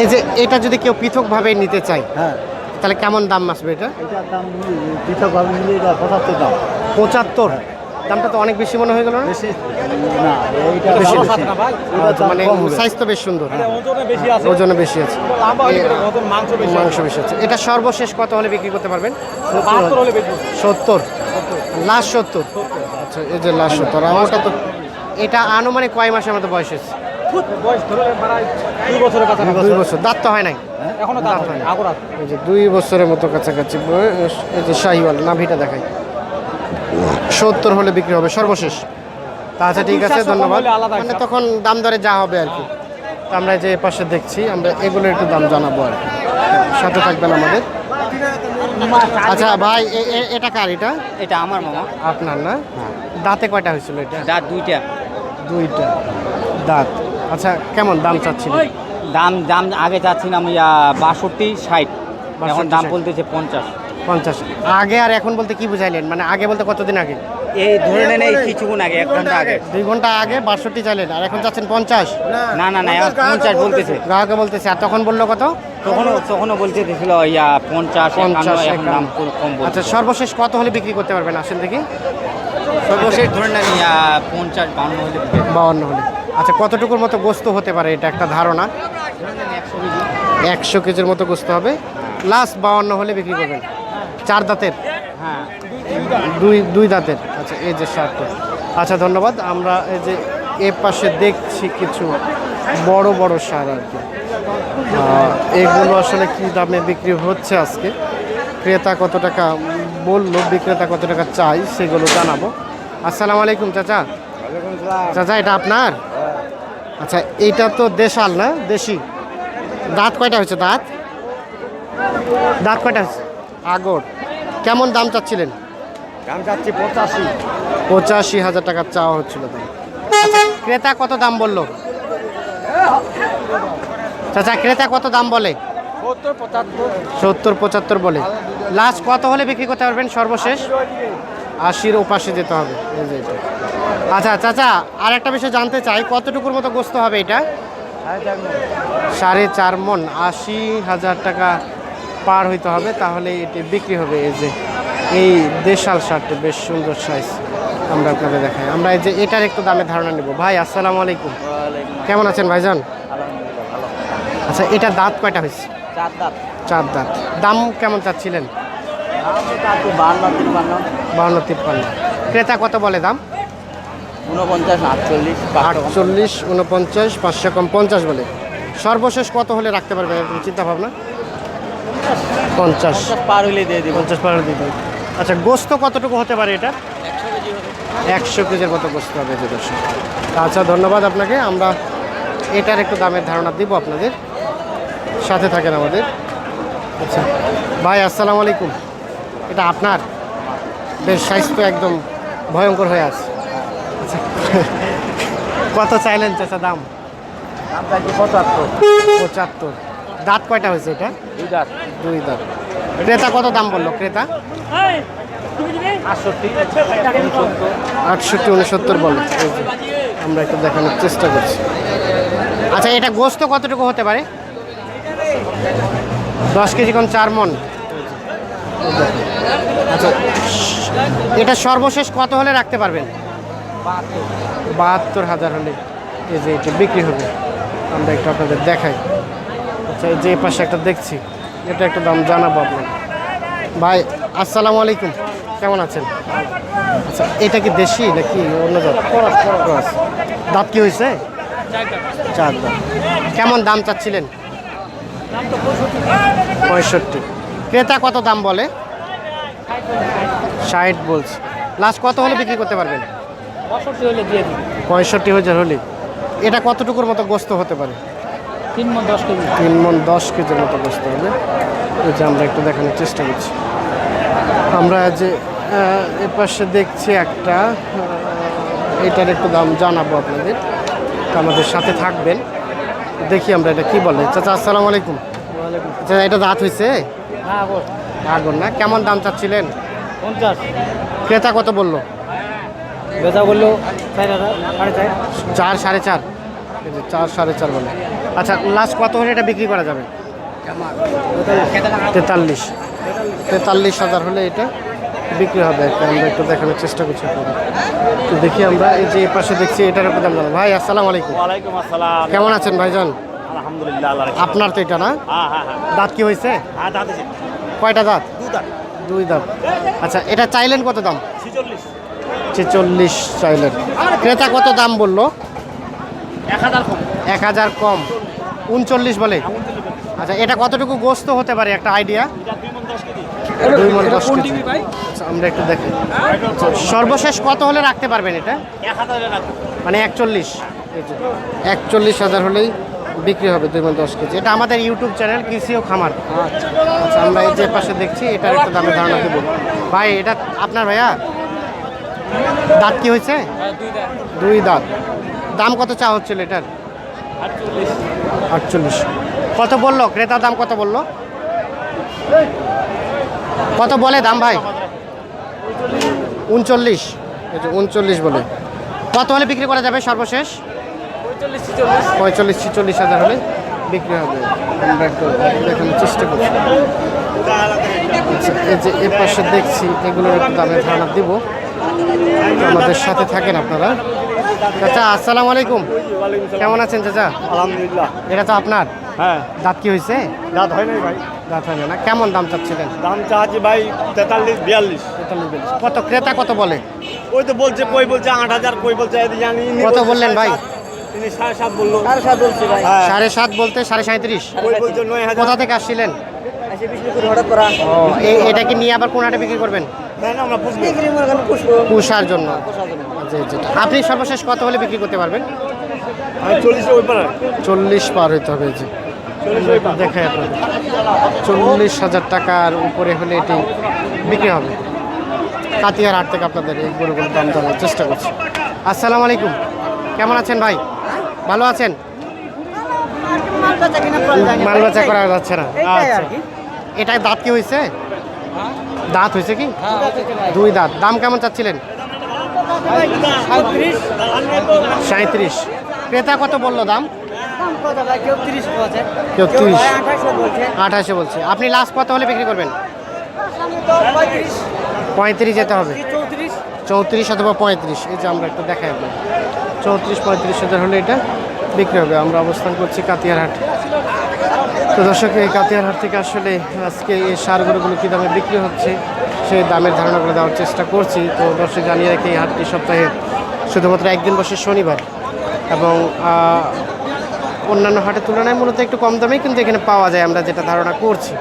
এই যে এটা যদি কেউ পৃথকভাবে নিতে চায় হ্যাঁ। তাহলে কেমন দাম আসবে এটা? এটার দাম পৃথকভাবে নিলে এটা পঁচাত্তর দাম। পঁচাত্তর? দামটা তো অনেক বেশি মনে হয়ে গেল না? দাম মানে। সাইজ তো বেশ সুন্দর। ওজনে বেশি আছে। বেশি আছে। লাম্বা হলে ওজন মাংস বেশি আছে। এটা সর্বশেষ কত হলে বিক্রি করতে পারবেন? সত্তর লাস্ট সত্তর? আচ্ছা এই যে লাস্ট সত্তর। আর ওটা তো এটা আনুমানিক কয় মাসের মতো বয়স হয়েছে? বয়স ধরে প্রায় দুই বছরের কাছাকাছি। দুই বছর। দাঁত তো হয় নাই। এখনও হয় আগর এই যে দুই বছরের মতো কাছাকাছি এই যে শাহিওয়াল নাভিটা দেখাই। সত্তর হলে বিক্রি হবে সর্বশেষ। তা আচ্ছা ঠিক আছে ধন্যবাদ। মানে তখন দাম দরে যা হবে আর কি। তো আমরা যে পাশে দেখছি আমরা এগুলোর একটু দাম জানাব আর কি। সাথে থাকবেন আমাদের। আচ্ছা ভাই এটা কার এটা? এটা আমার মামা। আপনার না? দাঁতে কয়টা হয়েছিল এটা? দাঁত দুইটা। দুইটা। দাঁত। আচ্ছা কেমন দাম চাচ্ছিলেন? দাম দাম আগে চাচ্ছিলাম ইয়া বাষট্টি ষাট। এখন দাম 60 বলতেছে পঞ্চাশ। পঞ্চাশ। আগে আর এখন বলতে কি বুঝাইলেন? মানে আগে বলতে কতদিন আগে? এই ধরে নেন এই কিছুক্ষণ আগে এক ঘণ্টা আগে। দুই ঘণ্টা আগে বাষট্টি চাইলেন আর এখন যাচ্ছেন পঞ্চাশ? না না না এখন পঞ্চাশ বলতেছে। গ্রাহকে বলতেছে আর তখন বলল কত? তখনও তখনও বলতে দিয়েছিল ইয়া পঞ্চাশ পঞ্চাশ এখন দাম কম আচ্ছা সর্বশেষ কত হলে বিক্রি করতে পারবেন? আসেন দেখি। সর্বশেষ ধরে নেন ইয়া পঞ্চাশ বান্ন হলে বাউন্ন হলে। আচ্ছা কতটুকুর মতো গোস্ত হতে পারে? এটা একটা ধারণা। একশো কেজির মতো গোস্ত হবে। লাস্ট বাউন্ন হলে বিক্রি করবেন। চার দাঁতের? হ্যাঁ দুই দুই দাঁতের। আচ্ছা এই যে শার্টটা আচ্ছা ধন্যবাদ। আমরা এই যে এ পাশে দেখছি কিছু বড় বড় সার আর কি। এগুলো আসলে কি দামে বিক্রি হচ্ছে আজকে? ক্রেতা কত টাকা বলল বিক্রেতা কত টাকা চাই সেগুলো জানাব। আসসালামু আলাইকুম চাচা। চাচা এটা আপনার? আচ্ছা এইটা তো দেশাল না? দেশি। দাঁত কয়টা হয়েছে? দাঁত? দাঁত কয়টা হয়েছে? আগর। কেমন দাম চাচ্ছিলেন? দাম চাচ্ছি পঁচাশি। পঁচাশি হাজার টাকা চাওয়া হচ্ছিল দাম। আচ্ছা ক্রেতা কত দাম বলল? চাচা ক্রেতা কত দাম বলে? সত্তর পঁচাত্তর। সত্তর পঁচাত্তর বলে। লাস্ট কত হলে বিক্রি করতে পারবেন সর্বশেষ? আশির ওপাশে যেতে হবে। এই যে এটা। আচ্ছা চাচা আর একটা বিষয় জানতে চাই কতটুকুর মতো গোস্ত হবে এটা? সাড়ে চার মন আশি হাজার টাকা পার হইতে হবে তাহলে এটি বিক্রি হবে। এই যে এই দেশাল শার্টটি বেশ সুন্দর সাইজ আমরা আপনাদের দেখাই। আমরা এই যে এটার একটু দামে ধারণা নেব। ভাই আসসালামু আলাইকুম। কেমন আছেন ভাইজান? আচ্ছা এটা দাঁত কয়টা হয়েছে? চার দাঁত। চার দাঁত। দাম কেমন চাচ্ছিলেন? বাউন্ন তিপ্পান্ন। ক্রেতা কত বলে দাম? উনপঞ্চাশ আটচল্লিশ আটচল্লিশ উনপঞ্চাশ পাঁচশো কম পঞ্চাশ বলে। সর্বশেষ কত হলে রাখতে পারবে এরকম চিন্তা ভাবনা পঞ্চাশ পার হইলে দিয়ে দিব। পঞ্চাশ পার দিতে আচ্ছা গোস্ত কতটুকু হতে পারে এটা? একশো কেজির মতো গোস্ত হবে দর্শক। আচ্ছা ধন্যবাদ আপনাকে। আমরা এটার একটু দামের ধারণা দিব আপনাদের। সাথে থাকেন আমাদের। আচ্ছা ভাই আসসালামু আলাইকুম। এটা আপনার? বেশ স্বাস্থ্য একদম ভয়ঙ্কর হয়ে আছে। কত চাইলেন চাচা দাম? পঁচাত্তর? পঁচাত্তর। দাঁত কয়টা হয়েছে এটা? দুই দাঁত। দুই দাঁত। ক্রেতা কত দাম বলল ক্রেতা? আটষট্টি আটষট্টি উনসত্তর বলে। আমরা একটু দেখানোর চেষ্টা করছি। আচ্ছা এটা গোস্ত কতটুকু হতে পারে? দশ কেজি কম চার মন? আচ্ছা এটা সর্বশেষ কত হলে রাখতে পারবেন? বাহাত্তর। হাজার হলে এই যে এটা বিক্রি হবে আমরা একটু আপনাদের দেখাই। আচ্ছা এই যে পাশে একটা দেখছি এটা একটা দাম জানাব আপনাকে ভাই আসসালামু আলাইকুম। কেমন আছেন? আচ্ছা এটা কি দেশি নাকি অন্য জাত? দাঁত কি হয়েছে? চার দাঁত। কেমন দাম চাচ্ছিলেন? পঁয়ষট্টি। ক্রেতা কত দাম বলে? ষাট বলছে। লাস্ট কত হলে বিক্রি করতে পারবেন? পঁয়ষট্টি হলে দিয়ে পঁয়ষট্টি হাজার হলে। এটা কতটুকুর মতো গোস্ত হতে পারে? তিন মন দশ কেজি। তিন মন দশ কেজির মতো গোস্ত হবে। এই যে আমরা একটু দেখানোর চেষ্টা করছি। আমরা যে এ পাশে দেখছি একটা এটার একটু দাম জানাব আপনাদের। আমাদের সাথে থাকবেন। দেখি আমরা এটা কি বলে। চাচা আসসালামু আলাইকুম। চাচা এটা দাঁত হয়েছে হ্যাঁ আগুন না। কেমন দাম চাচ্ছিলেন? পঞ্চাশ। ক্রেতা কত বলল? বেচা বলল চার হাজার সাড়ে চার। চার সাড়ে চার। চার সাড়ে চার বলে। আচ্ছা লাস্ট কত হলে এটা বিক্রি করা যাবে? তেতাল্লিশ। তেতাল্লিশ হাজার হলে এটা বিক্রি হবে। একটা আমরা একটু দেখানোর চেষ্টা করছি তো দেখি আমরা এই যে পাশে দেখছি এটার উপর দাম জানো ভাই আসসালামু আলাইকুম। ওয়ালাইকুম আসসালাম। কেমন আছেন ভাইজান? আলহামদুলিল্লাহ আপনার তো এটা না? হ্যাঁ হ্যাঁ হ্যাঁ। দাঁত কি হয়েছে? হ্যাঁ দাদা কয়টা দাঁত? দুই দাঁত। আচ্ছা এটা চাইলেন কত দাম? ছিচল্লিশ চাইলেন ক্রেতা কত দাম বলল? এক হাজার কম। উনচল্লিশ বলে। আচ্ছা এটা কতটুকু গোস্ত হতে পারে? একটা আইডিয়া দুই মন দশ কেজি। আচ্ছা, আমরা একটু দেখি। আচ্ছা, সর্বশেষ কত হলে রাখতে পারবেন এটা? মানে একচল্লিশ। একচল্লিশ হাজার হলেই বিক্রি হবে দুই মণ দশ কেজি। এটা আমাদের ইউটিউব চ্যানেল কৃষি ও খামার। আচ্ছা আমরা এই যে পাশে দেখছি এটার একটা দামে ধারণা দেবো। ভাই এটা আপনার ভাইয়া? দাঁত কি হয়েছে? দুই দাঁত। দাম কত চা হচ্ছিল এটার? আটচল্লিশ। কত বলল? ক্রেতার দাম কত বলল? কত বলে দাম ভাই? উনচল্লিশ। উনচল্লিশ বলে। কত হলে বিক্রি করা যাবে সর্বশেষ? পঁয়তাল্লিশ ছিচল্লিশ। হাজার হলে বিক্রি হবে। আমরা একটু দেখানোর চেষ্টা করছি। আচ্ছা, এই যে এ পাশে দেখছি এগুলোর একটু দামের ধারণা দিব। আমাদের সাথে থাকেন আপনারা। চাচা আসসালামু আলাইকুম। কেমন আছেন চাচা? আলহামদুলিল্লাহ। এটা তো আপনার? হ্যাঁ। দাঁত কি হয়েছে? দাঁত হয় নাই ভাই। দাঁত হয় না। কেমন দাম চাচ্ছিলেন? দাম চাচ্ছি ভাই তেতাল্লিশ বিয়াল্লিশ। তেতাল্লিশ বিয়াল্লিশ। কত ক্রেতা কত বলে? ওই তো বলছে কই বলছে আট হাজার কই বলছে জানি। কত বললেন ভাই? তিনি সাড়ে সাত বলল। সাড়ে সাত বলছি ভাই। হ্যাঁ। সাড়ে সাত বলতে সাড়ে সাঁত্রিশ কই বলছে নয় হাজার। কোথা থেকে আসছিলেন? বিষ্ণুপুর হঠাৎ করা। এই এটা কি নিয়ে আবার কোন হাটে বিক্রি করবেন? পুষার জন্য। জি, জি। আপনি সর্বশেষ কত হলে বিক্রি করতে পারবেন? আমি চল্লিশে পারে। হইতে হবে জি। পারে। আপনাদের চল্লিশ হাজার টাকার উপরে হলে এটি বিক্রি হবে। কাতিয়ার হাট থেকে আপনাদের এই গরুগুলোর দাম দেওয়ার চেষ্টা করছি। আসসালামু আলাইকুম। কেমন আছেন ভাই? ভালো আছেন? মাল বেচা করা যাচ্ছে না। আচ্ছা। এটা দাঁত কি হয়েছে দাঁত হয়েছে কি? দুই দাঁত। দাম কেমন চাচ্ছিলেন? সাঁত্রিশ। ক্রেতা কত বলল দাম? আঠাশে বলছে। আপনি লাস্ট কত হলে বিক্রি করবেন? পঁয়ত্রিশ যেতে হবে। চৌত্রিশ অথবা পঁয়ত্রিশ। এই যে আমরা একটু দেখাই চৌত্রিশ, পঁয়ত্রিশ হাজার হলে এটা বিক্রি হবে। আমরা অবস্থান করছি কাতিয়ার হাট তো দর্শক, এই কাতিয়ার হাট থেকে আসলে আজকে এই সার গরুগুলো কী দামে বিক্রি হচ্ছে, সেই দামের ধারণাগুলো দেওয়ার চেষ্টা করছি। তো দর্শক জানিয়ে রাখি, এই হাটটি সপ্তাহে শুধুমাত্র একদিন বসে শনিবার এবং অন্যান্য হাটের তুলনায় মূলত একটু কম দামেই কিন্তু এখানে পাওয়া যায় আমরা যেটা ধারণা করছি।